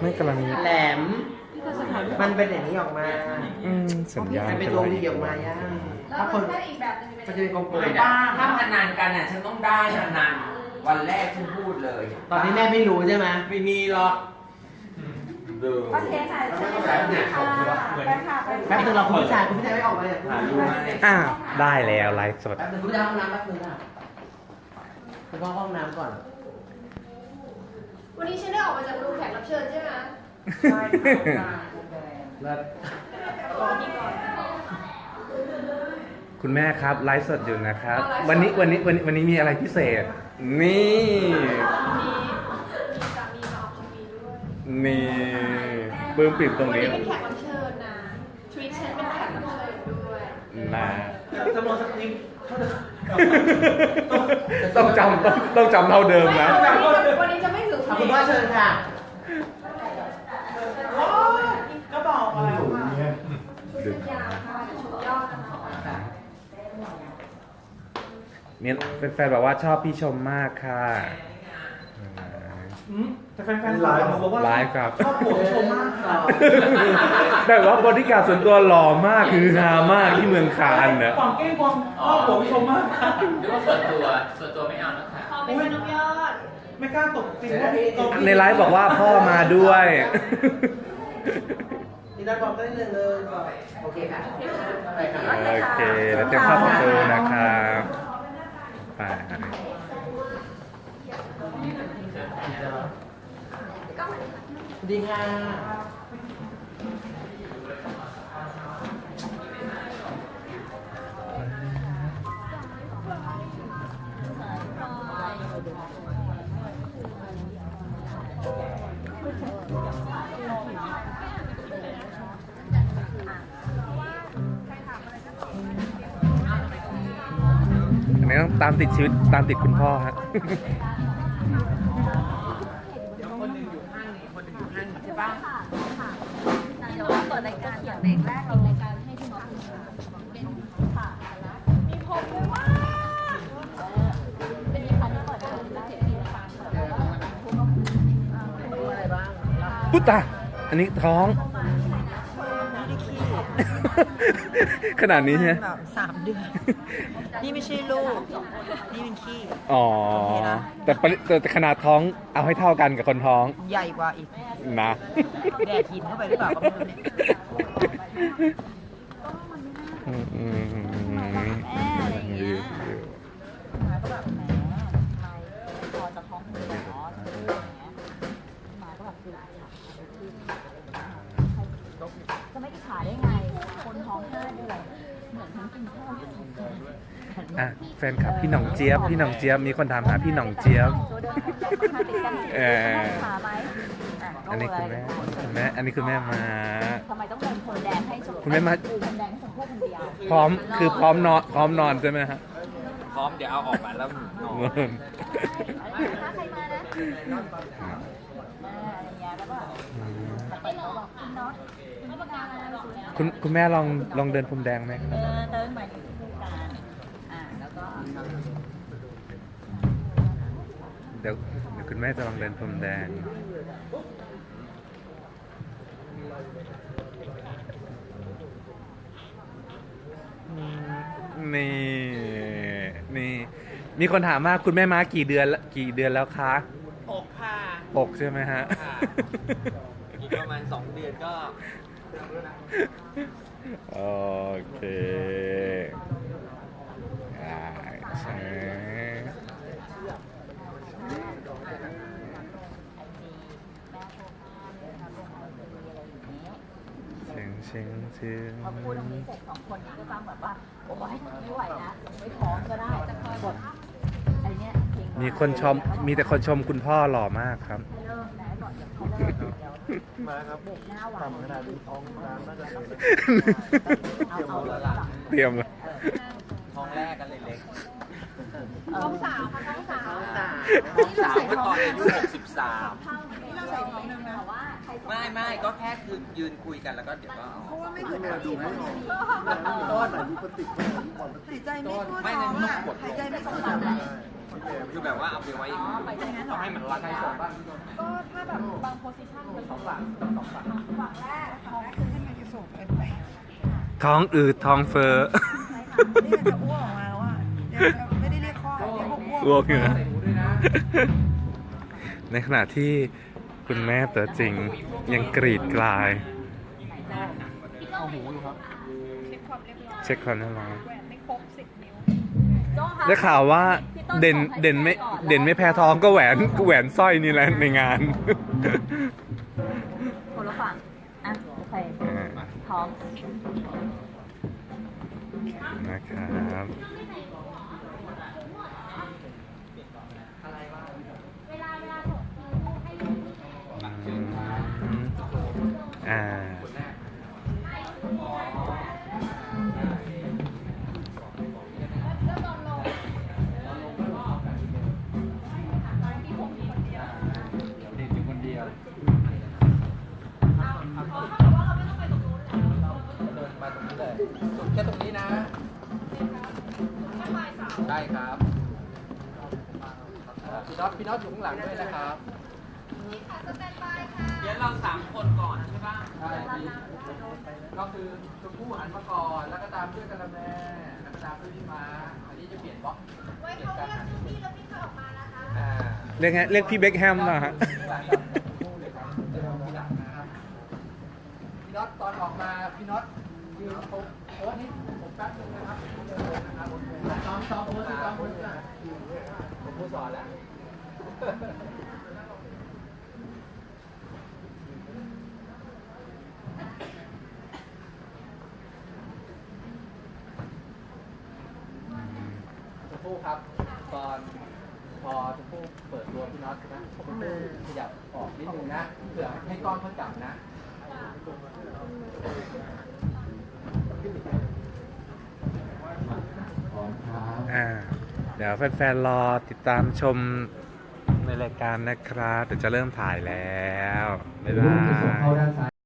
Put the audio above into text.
ไม่กำลังแหลม มันเป็นอย่างนี้ออกมาอืมสัญญาณมันเป็นเป็นตัวไรวีออกมาย่าถ้าคนมันจะเป็นกลมไม่ได้ถ้าพนันกันอะฉันต้องได้พนันวันแรกฉันพูดเลยๆตอนนี้แม่ไม่รู้ใช่ไหมไม่มีหรอกดูโอเคค่ะเชิญค่ะไปค่ะไปแป๊บนึงเราคุณผู้ชายคุณผู้ชายไม่ออกมาเลยหาดูมาเนี่ยอะได้แล้วไลฟ์สดแป๊บนึงคุณผู้ชายห้องน้ำแป๊บนึงค่ะคุณพ่อห้องน้ำก่อน วันนี้ฉันได้ออกมาจากรูแขกรับเชิญใช่ไหมแล้วคุณแม่ครับไลฟ์สดอยู่นะครับ วันนี้วันนี้วันนี้วันนี้มีอะไรพิเศษ นี่มีสามีมาออกทีวีด้วยนี่ปลื้มปิ่มตรงวันนี้นี้เป็นแขกรับเชิญนะทวีตฉันเป็นแขกรับเชิญด้วยนะจำนวนสคริปต์ต้องจำต้องต้องจำเท่าเดิมไม่นะเอาวันนี้จะวันนี้จะไม่ถือขอบ คุณพ่อเชิญค่ะก็บอกมาแล้วค่ะชุดยาวค่ะชุดยอดนะคะมีแฟนๆบอกว่าชอบพี่ชมมากค่ะแต่แฟนๆไลฟ์บอกว่าไลฟ์ครับชอบโผล่ชมมากค่ะแต่ว่าบริการดส่วนตัวหล่อมากคือฮามากที่เมืองคานนะความเก้งความชอบโผล่ชมมากค่ะหรือว่าส่วนตัวส่วนตัวไม่เอานะคะขอเป็นน้องยอด ไม่กล้าตกจริงว่าตัวพี่ในไลฟ์บอกว่าพ่อมาด้วย นี่ด้านบอกได้เลยเลยโอเคค่ะไปค่ะ โอเคแล้วเตรียมเข้าประตูนะครับไปดีค่ะ อันนี้ต้องตามติดชีวิตตามติดคุณพ่อฮะเดี๋ยวเราเปิดรายการอย่างเบรกแรกเรารายการให้พี่น้องเป็นค่ะมีผมด้วยว่าเป็นมีพันที่เปิดได้ได้เห็นมีฟังแล้วก็ผู้ก็ดูอะไรบ้าง พุตตา อันนี้ท้อง ขนาดนี้ใช่ไหมแบบสามเดือน นี่ไม่ใช่ลูก นี่เป็นขี้ อ๋อ แต่ปริแต่แต่ขนาดท้องเอาให้เท่ากันกับคนท้องใหญ่กว่าอีก นะ แดดหินเข้าไปหรือเปล่าก็ไม่รู้เนี่ยอืมอืมอืมอืมอะไรอย่างเงี้ยมาก็แบบแหมไม่พอจะท้องคุณหมอจะพูดอย่างเงี้ยมาก็แบบคือ ท้องห้าเดือนเหมือนทั้งกินข้าวอยู่สองคนอะแฟนคลับพี่หน่องเจี๊ยบพี่หน่องเจี๊ยบมีคนถามหาพี่หน่องเจี๊ยบเออ ขาไหมะอันนี้คุณแม่คุณแม่อันนี้คุณแม่มา ทำไมต้องเดินพรมแดงให้ชมคุณแม่มาพรมแดงให้ชมพู่คนเดียวพร้อมคือพร้อมนอนพร้อมนอนใช่ไหมฮะ พร้อมเดี๋ยวเอาออกมาแล้วนอน ถ้าใครมานะ อ่าอะไรเงี้ยแล้วก็ ไปเขาบอกคุณน็อตไม่ประกาศอะไรหรอกเนี่ยคุณคุณแม่ลองลองเดินพรมแดงไหมครับเดินเดินไปถึงคู่กันอ่าแล้วก็เดี๋ยวเดี๋ยวคุณแม่จะลองเดินพรมแดง นี่นี่มีคนถามว่าคุณแม่มากี่เดือนละกี่เดือนแล้วคะอกค่ะหกใช่ไหมฮะ ค่ะอีก ประมาณ 2 เดือนก็โอเคได้ใช่เชิงเชิงเชิงพอพูดตรงนี้เสร็จสองคนนี้ก็ต้องแบบว่า โอ้ยไม่ไหวนะไม่ท้องก็ได้จะคอยกดไอ้เนี้ยเพลงมีคนชม มีแต่คนชมคุณพ่อหล่อมากครับ มาครับทำขนาดนี้ท้องน้ำน่าจะเอาเตรียมอาแล้วล่ะเตรียมเลยท้องแรกกันเล็กๆท้องสาวค่ะท้องสาวท้องสาวเมื่อตอนอายุ63นี่เราใส่ท้องนึงนะว่าไม่ไม่ก็แค่คือยืนคุยกันแล้วก็เดี๋ยวก็เอาออกไม่เหมือนกันดูไม่ออกต้อนไหนดูปฏิกิริยาบอลหายใจไม่ทั่วท้นั่อนงต้องอะกดหายใจไม่สุดวก คือแบบว่าเอาไปไว้อย่างนี้ต้องให้มันรัดให้สองบ้างก็ถ้าแบบบางโพสิชันมันต้องฝั่งสองฝั่งฝั่งแรกฝั่งแรกคือขึ้นมาจะสูงเกินไปท้องอืดท้องเฟ้อนี่จะอ้วกออกมาแล้วอะเดี๋ยวจะไม่ได้เรียกข้อเรียกพวกอ้วกอ้วกอยู่นะใส่หูด้วยนะในขณะที่คุณแม่ตัวจริงยังกรีดกลาย เอาหูอยู่ครับ เช็คความเรียบร้อยเช็คความแน่นอนแหวน ได้ข่าวว่าเด่นเด่นไม่เด่นไม่แพ้ท้องก็แหวนแหวนสร้อยนี่แหละในงานคนละฝั่งอะโอเคพร้อมนะครับ ครับเอ่อพี่น็อตพี่น็อตอยู่ข้างหลังด้วยนะครับเดี๋ยวเราสามคนก่อนใช่ป่ะใช่พี่ก็คือชมพู่หันมาก่อนแล้วก็ตามด้วยกะละแมแล้วก็ตามด้วยพี่ม้าอันนี้จะเปลี่ยนบล็อกเปลี่ยนการหันพี่แล้วพี่ออกมานะคะอ่าเรียกไงเรียกพี่เบคแฮมนะฮะ พี่น็อตตอนออกมาพี่น็อตยืนโพสโพสนี่ผมแป๊บนึงนะครับ ซ้อมซ้อมโพสอมโพสผมผู้สอนแล้วชมพู่ครับตอนพอชมพู่เปิดตัวพี่น็อตใช่ไหมชมพู่ขยับออกนิดนึงนะเผื่อให้กล้องเขาจับนะ อ่า เดี๋ยวแฟนๆรอติดตามชมในรายการนะครับเดี๋ยวจะเริ่มถ่ายแล้ว บ๊ายบาย